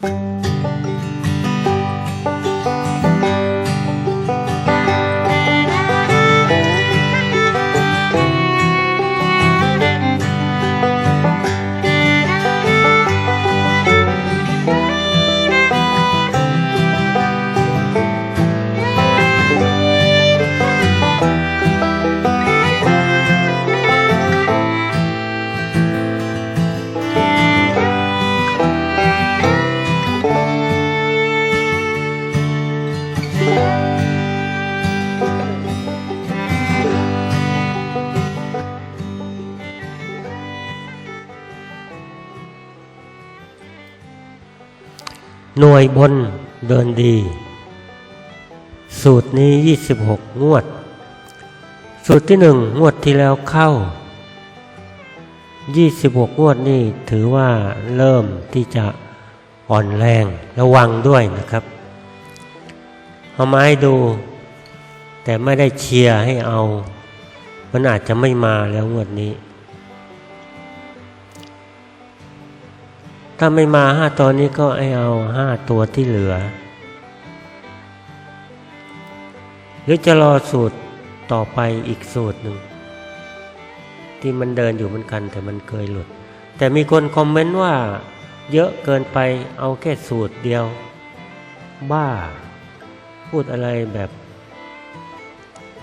Bye. หน่วยบนเดินดี สูตรนี้ 26 งวด สูตรที่หนึ่งงวดที่แล้วเข้า 26 งวดนี่ถือว่าเริ่มที่จะอ่อนแรงระวังด้วยนะครับ เอามาให้ดู แต่ไม่ได้เชียร์ให้เอา มันอาจจะไม่มาแล้วงวดนี้ ถ้าไม่มาห้าตัวนี้ก็ให้เอาห้าตัวที่เหลือ หรือจะรอสูตรต่อไปอีกสูตรหนึ่ง ที่มันเดินอยู่เหมือนกันแต่มันเคยหลุด แต่มีคนคอมเมนต์ว่า เยอะเกินไปเอาแค่สูตรเดียว บ้า พูดอะไรแบบ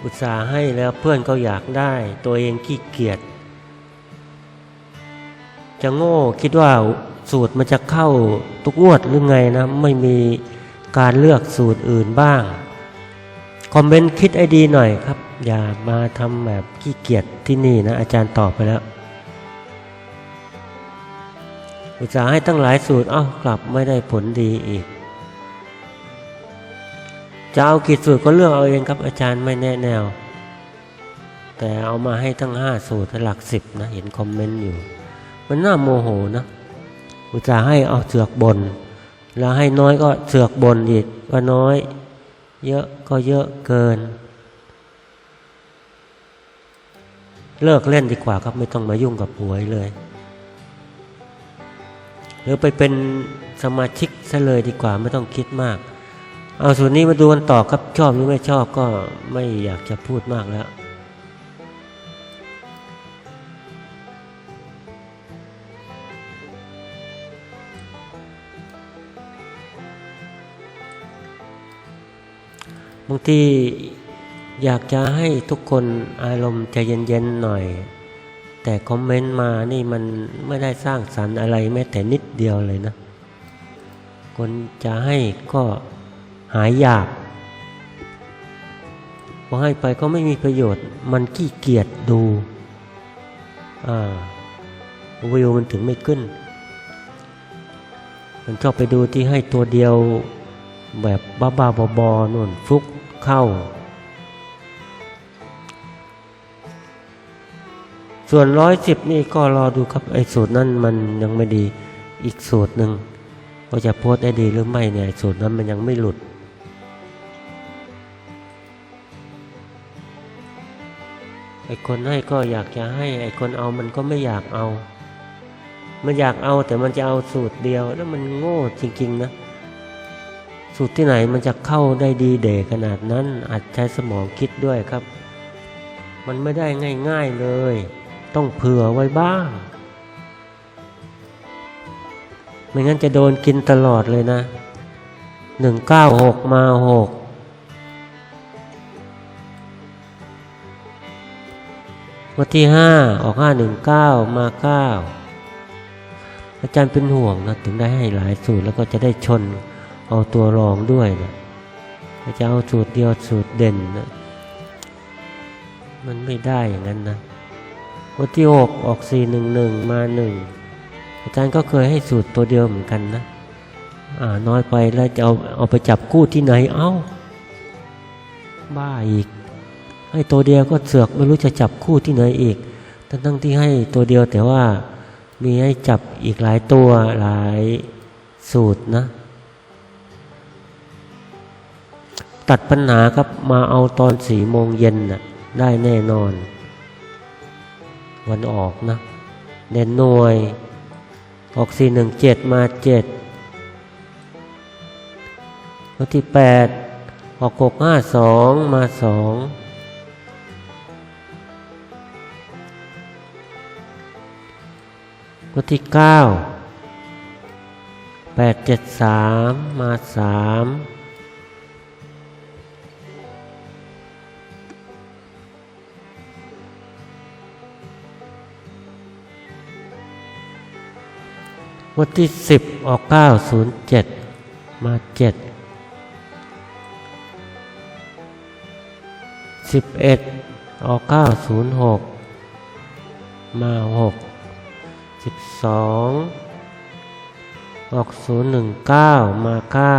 อุตส่าห์ให้แล้วเพื่อนก็อยากได้ ตัวเองขี้เกียจจะโง่คิดว่า สูตรมันจะเข้าทุกงวดหรือไงนะ ไม่มีการเลือกสูตรอื่นบ้าง คอมเมนต์คิดไอดีหน่อยครับ อย่ามาทำแบบขี้เกียจที่นี่นะ อาจารย์ตอบไปแล้ว อุตสาห์ให้ตั้งหลายสูตร เอ้ากลับไม่ได้ผลดีอีกจะเอากี่สูตรก็เลือกเอาเองครับ อาจารย์ไม่แน่แนว แต่เอามาให้ตั้งห้าสูตรหลักสิบนะ เห็นคอมเมนต์อยู่ มันน่าโมโหนะ อุตส่าห์ให้เอาเสือกบน แล้วให้น้อยก็เสือกบนอีกว่าน้อย เยอะก็เยอะเกิน เลิกเล่นดีกว่าครับไม่ต้องมายุ่งกับหวยเลย หรือไปเป็นสมาชิกซะเลยดีกว่าไม่ต้องคิดมาก เอาส่วนนี้มาดูกันต่อครับชอบหรือไม่ชอบก็ไม่อยากจะพูดมากแล้ว บางทีอยากจะให้ทุกคนอารมณ์ใจเย็นๆหน่อย แต่คอมเมนต์มานี่มันไม่ได้สร้างสรรค์อะไรแม้แต่นิดเดียวเลยนะ คนจะให้ก็หายอยากพอให้ไปก็ไม่มีประโยชน์ มันขี้เกียจดู อ่าวิวมันถึงไม่ขึ้น มันชอบไปดูที่ให้ตัวเดียวแบบบ้าๆบอๆนู่นฟลุก เข้า ส่วนร้อยสิบนี่ก็รอดูครับ ไอ้สูตรนั้นมันยังไม่ดีอีกสูตรหนึ่งว่าจะโพสได้ดีหรือไม่เนี่ยไอ้สูตรนั้นมันยังไม่หลุด ไอ้คนให้ก็อยากจะให้ ไอ้คนเอามันก็ไม่อยากเอา มันอยากเอาแต่มันจะเอาสูตรเดียว แล้วมันโง่จริง ๆ นะ สูตรที่ไหนมันจะเข้าได้ดีเดขนาดนั้น อาจใช้สมองคิดด้วยครับ มันไม่ได้ง่ายๆเลย ต้องเผื่อไว้บ้าง ไม่งั้นจะโดนกินตลอดเลยนะหนึ่งเก้าหกมาหกวันที่ห้าออกห้าหนึ่งเก้ามาเก้าอาจารย์เป็นห่วงนะถึงได้ให้หลายสูตรแล้วก็จะได้ชน เอาตัวรองด้วยนะจะเอาสูตรเดียวสูตรเด่นนะมันไม่ได้อย่างนั้นนะวันที่หกออกสี่หนึ่งหนึ่งมาหนึ่งอาจารย์ก็เคยให้สูตรตัวเดียวเหมือนกันนะอ่าน้อยไปแล้วจะเอาเอาไปจับคู่ที่ไหนเอ้า บ้าอีก ให้ตัวเดียวก็เสือกไม่รู้จะจับคู่ที่ไหนอีกทั้งทั้งที่ให้ตัวเดียวแต่ว่ามีให้จับอีกหลายตัวหลายสูตรนะ ตัดปัญหาครับมาเอาตอนสี่โมงเย็นน่ะได้แน่นอน วันออกนะเด่นหน่วย ออกสี่หนึ่งเจ็ดมาเจ็ดวันที่แปดออกหกห้าสองมาสองวันที่เก้าแปดเจ็ดสามมาสาม วันที่สิบออกเก้าศูนย์เจ็ดมาเจ็ดสิบเอ็ดออกเก้าศูนย์หกมาหกสิบสองออกศูนย์หนึ่งเก้ามาเก้า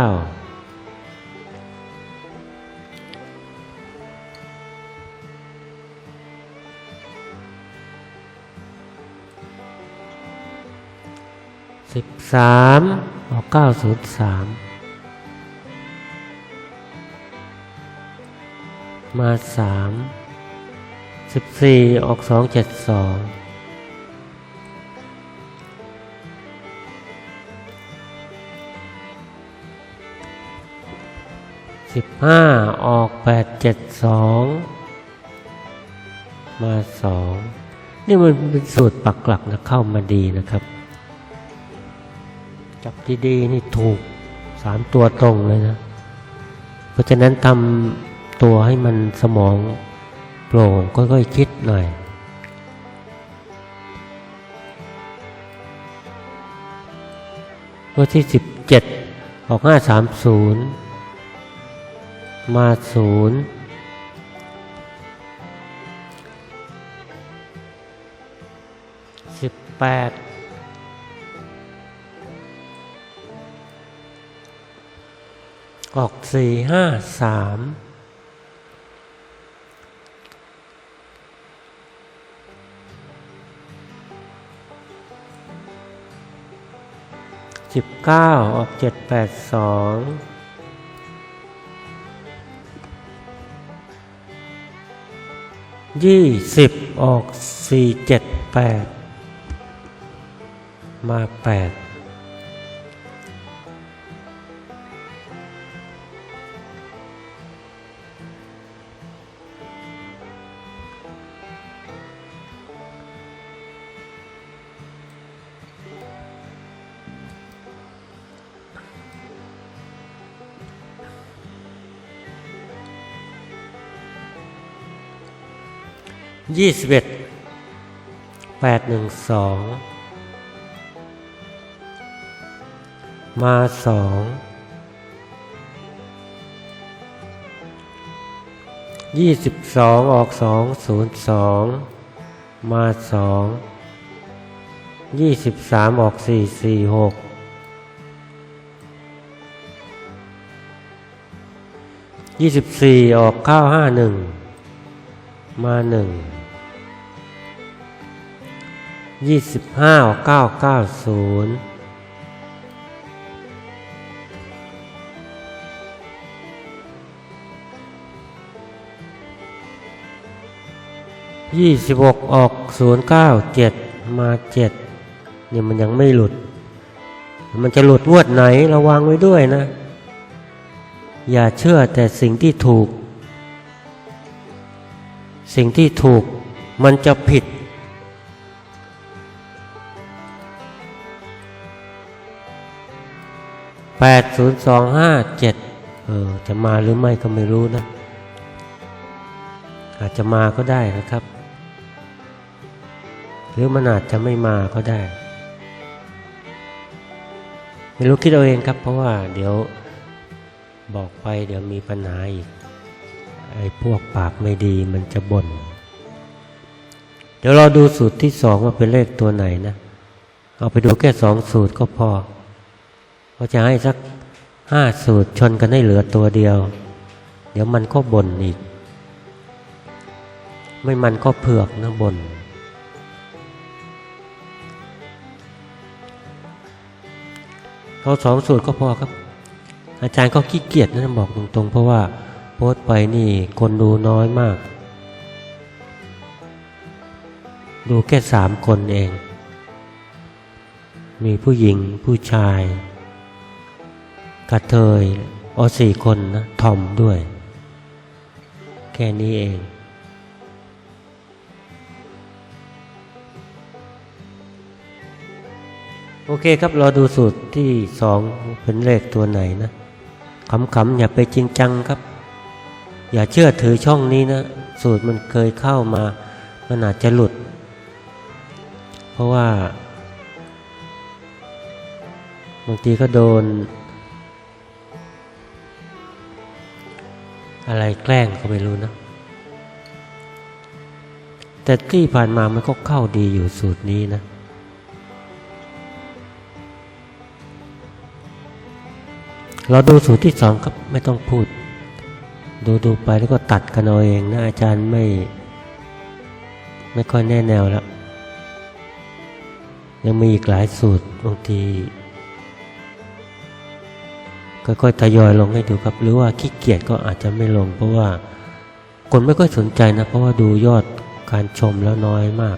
สิบสามออกเก้าศูนย์สามมาสามสิบสี่ออกสองเจ็ดสองสิบห้าออกแปดเจ็ดสองมาสองนี่มันเป็นสูตรปักหลักนะเข้ามาดีนะครับ จับดีๆนี่ถูกสามตัวตรงเลยนะ เพราะฉะนั้นทำตัวให้มันสมองโปร่งค่อยๆคิดหน่อย ตัวที่สิบเจ็ดออกห้าสามศูนย์มาศูนย์สิบแปด ออกสี่ห้าสามสิบเก้าออกเจ็ดแปดสองยี่สิบออกสี่เจ็ดแปดมาแปด ยี่สิบเอ็ดแปดหนึ่งสองมาสองยี่สิบสองออกสองศูนย์สองมาสองยี่สิบสามออกสี่สี่หกยี่สิบสี่ออกเก้าห้าหนึ่ง มาหนึ่งยี่สิบห้าเก้าเก้าศูนย์ยี่สิบหกออกศูนย์เก้าเจ็ดมาเจ็ดเนี่ยมันยังไม่หลุด มันจะหลุดงวดไหนระวังไว้ด้วยนะ อย่าเชื่อแต่สิ่งที่ถูก สิ่งที่ถูกมันจะผิด แปดศูนย์สองห้าเจ็ดเออจะมาหรือไม่ก็ไม่รู้นะ อาจจะมาก็ได้นะครับ หรือมันอาจจะไม่มาก็ได้ ไม่รู้คิดเอาเองครับ เพราะว่าเดี๋ยวบอกไปเดี๋ยวมีปัญหาอีก ไอ้พวกปากไม่ดีมันจะบน่น เดี๋ยวเราดูสูตรที่สองว่าเป็นเลขตัวไหนนะ เอาไปดูแค่สองสูตรก็พอเขาจะให้สักห้าสูตรชนกันให้เหลือตัวเดียว เดี๋ยวมันก็บ่นอีก ไม่มันก็เผือกนะบน่นเอาสองสูตรก็พอครับ อาจารย์ก็ขี้เกียจนะบอกตรงๆ เพราะว่า พสต์ไปนี่คนดูน้อยมาก ดูแค่สามคนเอง มีผู้หญิงผู้ชายกระเทยออสี่คนนะทอมด้วย แค่นี้เอง โอเคครับรอดูสูตรที่สองเป็นเลขตัวไหนนะขำๆอย่าไปจริงจังครับ อย่าเชื่อถือช่องนี้นะ สูตรมันเคยเข้ามา มันอาจจะหลุด เพราะว่า บางทีก็โดน อะไรแกล้งก็ไม่รู้นะ แต่ที่ผ่านมามันก็เข้าดีอยู่สูตรนี้นะเราดูสูตรที่สองครับไม่ต้องพูด ดูดูไปแล้วก็ตัดกันเอาเองนะอาจารย์ไม่ ไม่ค่อยแน่แนวแล้วยังมีอีกหลายสูตรบางทีค่อยๆทยอยลงให้ดูครับ หรือว่าขี้เกียจก็อาจจะไม่ลง เพราะว่าคนไม่ค่อยสนใจนะ เพราะว่าดูยอดการชมแล้วน้อยมาก